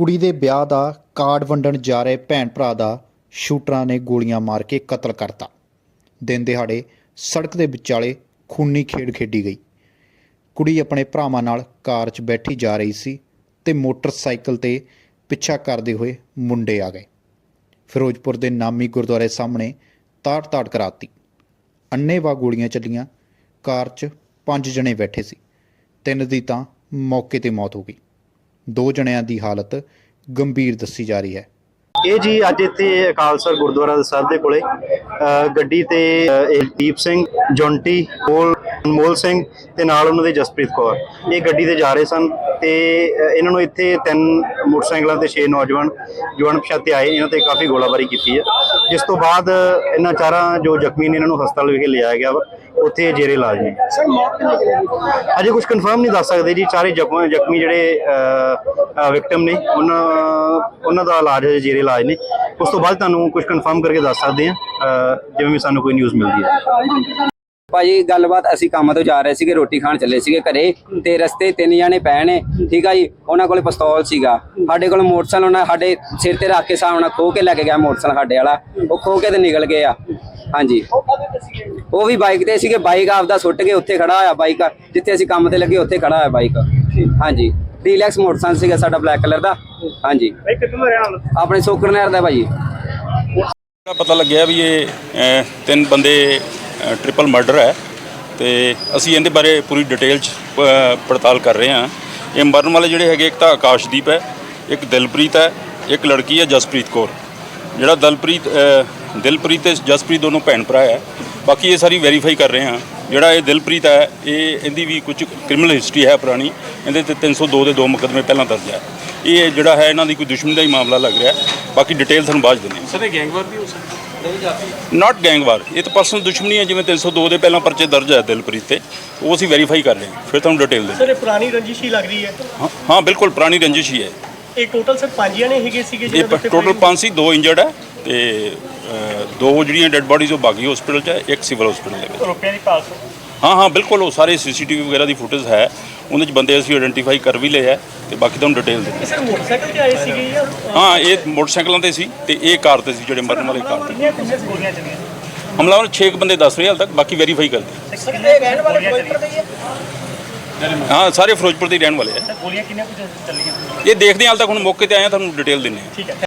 ਕੁੜੀ ਦੇ ਵਿਆਹ ਦਾ ਕਾਰਡ ਵੰਡਣ ਜਾ ਰਹੇ ਭੈਣ ਭਰਾ ਦਾ ਸ਼ੂਟਰਾਂ ਨੇ ਗੋਲੀਆਂ ਮਾਰ ਕੇ ਕਤਲ ਕਰਤਾ। ਦਿਨ ਦਿਹਾੜੇ ਸੜਕ ਦੇ ਵਿਚਾਲੇ ਖੂਨੀ ਖੇਡ ਖੇਡੀ ਗਈ। ਕੁੜੀ ਆਪਣੇ ਭਰਾਵਾਂ ਨਾਲ ਕਾਰ 'ਚ ਬੈਠੀ ਜਾ ਰਹੀ ਸੀ ਤੇ ਮੋਟਰਸਾਈਕਲ ਤੇ ਪਿੱਛਾ ਕਰਦੇ ਹੋਏ ਮੁੰਡੇ ਆ ਗਏ। ਫਿਰੋਜ਼ਪੁਰ ਦੇ ਨਾਮੀ ਗੁਰਦੁਆਰੇ ਸਾਹਮਣੇ ਤਾੜ-ਤਾੜ ਕਰਾਤੀ। ਅੰਨ੍ਹੇਵਾਹ ਗੋਲੀਆਂ ਚੱਲੀਆਂ। ਕਾਰ 'ਚ ਪੰਜ ਜਣੇ ਬੈਠੇ ਸੀ। ਤਿੰਨ ਦੀ ਤਾਂ ਮੌਕੇ ਤੇ ਮੌਤ ਹੋ ਗਈ। ਦੋ ਜਣਿਆਂ ਦੀ ਹਾਲਤ ਗੰਭੀਰ ਦੱਸੀ ਜਾ ਰਹੀ ਹੈ। ਇਹ ਜੀ ਅੱਜ ਇੱਥੇ ਅਕਾਲਸਰ ਗੁਰਦੁਆਰਾ ਸਾਹਿਬ ਦੇ ਕੋਲੇ ਅ, ਗੱਡੀ ਤੇ ਅ, ਇਹ ਦੀਪ ਸਿੰਘ ਜੌਂਟੀ ਮੋਲ ਅਨਮੋਲ ਸਿੰਘ ਤੇ ਨਾਲ ਉਹਨਾਂ ਦੇ ਜਸਪ੍ਰੀਤ ਕੌਰ। ਇਹ ਗੱਡੀ ਤੇ ਜਾ ਰਹੇ ਸਨ ਤੇ ਇਹਨਾਂ ਨੂੰ ਇੱਥੇ ਤਿੰਨ ਮੋਟਰਸਾਈਕਲਾਂ ਤੇ ਛੇ ਨੌਜਵਾਨ ਜਵਾਨ ਪਛਾਤੇ ਆਏ ਇਹਨਾਂ ਤੇ ਕਾਫੀ ਗੋਲਾਬਾਰੀ ਕੀਤੀ ਹੈ। ਜਿਸ ਤੋਂ ਬਾਅਦ ਇਹਨਾਂ ਚਾਰਾਂ ਜੋ ਜ਼ਖਮੀ ਨੇ ਇਹਨਾਂ ਨੂੰ ਹਸਪਤਾਲ ਵਿਖੇ ਲਿਆਇਆ ਗਿਆ ਉੱਥੇ ਜੇਰੇ ਇਲਾਜ ਨੇ। ਸਰ ਮੌਤ ਅਜੇ ਕੁਝ ਕਨਫਰਮ ਨਹੀਂ ਦੱਸ ਸਕਦੇ ਜੀ ਚਾਰੇ ਜ਼ਖਮ ਜ਼ਖਮੀ ਜਿਹੜੇ ਵਿਕਟਮ ਨੇ ਉਹਨਾਂ ਉਹਨਾਂ ਦਾ ਇਲਾਜ ਹੈ ਜੇਰੇ ਇਲਾਜ ਨੇ ਉਸ ਤੋਂ ਬਾਅਦ ਤੁਹਾਨੂੰ ਕੁਝ ਕਨਫਰਮ ਕਰਕੇ ਦੱਸ ਸਕਦੇ ਹਾਂ ਜਿਵੇਂ ਵੀ ਸਾਨੂੰ ਕੋਈ ਨਿਊਜ਼ ਮਿਲਦੀ ਹੈ। ਭਾਜੀ ਗੱਲਬਾਤ ਅਸੀਂ ਕੰਮ ਤੋਂ ਜਾ ਰਹੇ ਸੀਗੇ ਰੋਟੀ ਖਾਣ ਚੱਲੇ ਸੀਗੇ ਘਰੇ ਤੇ ਰਸਤੇ ਤਿੰਨ ਜਾਣੇ ਪਏ ਨੇ ਠੀਕ ਆ ਜੀ? ਉਹਨਾਂ ਕੋਲੇ ਪਿਸਤੌਲ ਸੀਗਾ। ਸਾਡੇ ਕੋਲ ਮੋਟਰਸਾਈਕਲ ਉਹਨਾਂ ਸਾਡੇ ਸਿਰ ਤੇ ਰੱਖ ਕੇ ਸਾਹਮਣਾ ਖੋ ਕੇ ਲੈ ਕੇ ਗਿਆ ਮੋਟਰਸਾਈਕਲ ਸਾਡੇ ਵਾਲਾ। ਉਹ ਖੋ ਕੇ ਤੇ ਨਿਕਲ ਗਏ ਆ। ਹਾਂਜੀ। ਉਹ ਵੀ ਬਾਈਕ ਤੇ ਸੀਗੇ ਬਾਈਕ ਆਪਦਾ ਸੁੱਟ ਕੇ ਉੱਥੇ ਖੜਾ ਹੋਇਆ ਬਾਈਕ। ਜਿੱਥੇ ਅਸੀਂ ਕੰਮ ਤੇ ਲੱਗੇ ਉੱਥੇ ਖੜਾ ਹੋਇਆ ਬਾਈਕ। ਹਾਂਜੀ। ਡੀਲੈਕਸ ਮੋਟਰਸਾਈਕਲ ਸੀਗਾ ਸਾਡਾ ਬਲੈਕ ਕਲਰ ਦਾ। ਹਾਂਜੀ। ਆਪਣੇ ਸੋਕਰ ਨਹਿਰ ਦਾ ਭਾਜੀ। ਪਤਾ ਲੱਗਿਆ ਵੀ ਇਹ ਤਿੰਨ ਬੰਦੇ ਟ੍ਰਿਪਲ ਮਰਡਰ ਹੈ ਤੇ ਅਸੀਂ ਇਹਦੇ ਬਾਰੇ ਪੂਰੀ ਡਿਟੇਲ ਚ ਪੜਤਾਲ ਕਰ ਰਹੇ ਹਾਂ। ਇਹ ਮਰਨ ਵਾਲੇ ਜਿਹੜੇ ਹੈਗੇ, ਇੱਕ ਤਾਂ ਆਕਾਸ਼ਦੀਪ ਹੈ, ਇੱਕ ਦਿਲਪ੍ਰੀਤ ਹੈ, ਇੱਕ ਲੜਕੀ ਹੈ, ਜਸਪ੍ਰੀਤ ਕੌਰ। ਜਿਹੜਾ ਦਲਪ੍ਰੀਤ ਦਿਲਪ੍ਰੀਤ ਤੇ ਜਸਪ੍ਰੀਤ ਦੋਨੋਂ ਭੈਣ ਭਰਾ ਹੈ। ਬਾਕੀ ਇਹ ਸਾਰੀ ਵੈਰੀਫਾਈ ਕਰ ਰਹੇ ਹਾਂ। ਜਿਹੜਾ ਇਹ ਦਿਲਪ੍ਰੀਤ ਹੈ, ਇਹ, ਇਹਦੀ ਵੀ ਕੁਝ ਕ੍ਰਿਮੀਨਲ ਹਿਸਟਰੀ ਹੈ ਪੁਰਾਣੀ। ਇਹਦੇ ਤੇ 302 ਦੇ ਦੋ ਮੁਕੱਦਮੇ ਪਹਿਲਾਂ ਦਰਜ ਹੈ। ਇਹ ਜਿਹੜਾ ਹੈ, ਇਹਨਾਂ ਦੀ ਕੋਈ ਦੁਸ਼ਮਣੀ ਦਾ ਹੀ ਮਾਮਲਾ ਲੱਗ ਰਿਹਾ ਬਾਕੀ ਡਿਟੇਲ ਤੁਹਾਨੂੰ ਬਾਅਦ ਦਿੰਦੇ ਹਾਂ। ਸਰ, ਇਹ ਗੈਂਗਵਾਰ ਵੀ ਹੋ ਸਕਦਾ ਨਾਟ ਗੈਂਗਵਾਰ ਇਹ ਤਾਂ ਪਰਸਨਲ ਦੁਸ਼ਮਣੀ ਹੈ ਜਿਵੇਂ 302 ਦੇ ਪਹਿਲਾਂ ਪਰਚੇ ਦਰਜ ਹੈ ਦਿਲਪ੍ਰੀਤ ਤੇ। ਉਹ ਅਸੀਂ ਵੈਰੀਫਾਈ ਕਰ ਰਹੇ ਹਾਂ। ਫਿਰ ਤੁਹਾਨੂੰ ਡਿਟੇਲ ਦੇ ਸਰ ਇਹ ਪੁਰਾਣੀ ਰੰਜਿਸ਼ ਹੀ ਲੱਗ ਰਹੀ ਹੈ। ਹਾਂ ਹਾਂ ਬਿਲਕੁਲ ਪੁਰਾਣੀ ਰੰਜਿਸ਼ ਹੀ ਹੈ। ਇਹ ਟੋਟਲ ਸਰ ਪੰਜ ਜਣੇ ਹੈਗੇ ਸੀਗੇ ਇਹ ਟੋਟਲ 5 ਸੀ ਦੋ ਇੰਜਰਡ ਹੈ ਤੇ ਦੋ ਜਿਹੜੀਆਂ ਡੈੱਡ ਬਾਡੀਜ਼ ਉਹ ਬਾਗੀ ਹਸਪੀਟਲ 'ਚ ਹੈ ਇੱਕ ਸਿਵਲ ਹਸਪੀਟਲ ਦੇ ਵਿੱਚ। ਰੁਪਏ ਦੀ ਸਰ। ਹਾਂ ਹਾਂ ਬਿਲਕੁਲ ਉਹ ਸਾਰੇ ਸੀਸੀਟੀਵੀ ਵਗੈਰਾ ਦੀ ਫੁਟੇਜ ਹੈ। ਉਹਦੇ 'ਚ ਬੰਦੇ ਅਸੀਂ ਆਇਡੈਂਟੀਫਾਈ ਕਰ ਵੀ ਲਏ ਹੈ ਤੇ ਬਾਕੀ ਤੁਹਾਨੂੰ ਡਿਟੇਲ ਦੇ ਇਹ ਸਰ ਮੋਟਰਸਾਈਕਲ ਤੇ ਆਏ ਸੀਗੇ ਜਾਂ ਹਾਂ ਇਹ ਮੋਟਰਸਾਈਕਲਾਂ ਤੇ ਸੀ ਤੇ ਇਹ ਕਾਰ ਤੇ ਸੀ ਜਿਹੜੇ ਮਰਨ ਵਾਲੇ ਕਾਰ ਤੇ। ਕਿੰਨੀਆਂ ਕਿੰਨੀਆਂ ਗੋਲੀਆਂ ਚੱਲੀਆਂ? ਹਮਲਾਵਰ 6 ਬੰਦੇ ਦੱਸ ਰਹੇ ਹਾਲ ਤੱਕ ਬਾਕੀ ਵੈਰੀਫਾਈ ਕਰਦੇ ਸਰ ਰਹਿਣ ਵਾਲੇ ਫਿਰੋਜ਼ਪੁਰ ਦੇ ਹੀ ਹੈ ਸਾਰੇ ਫਿਰੋਜ਼ਪੁਰ ਦੇ ਰਹਿਣ ਵਾਲੇ ਹੈ ਸਰ ਗੋਲੀਆਂ ਕਿੰਨੀਆਂ ਕੁ ਚੱਲੀਆਂ? ਇਹ ਦੇਖਦੇ ਹਾਂ ਹਾਲ ਤੱਕ ਹੁਣ ਮੌਕੇ ਤੇ ਆਏ ਹਾਂ ਤੁਹਾਨੂੰ ਡਿਟੇਲ ਠੀਕ ਹੈ।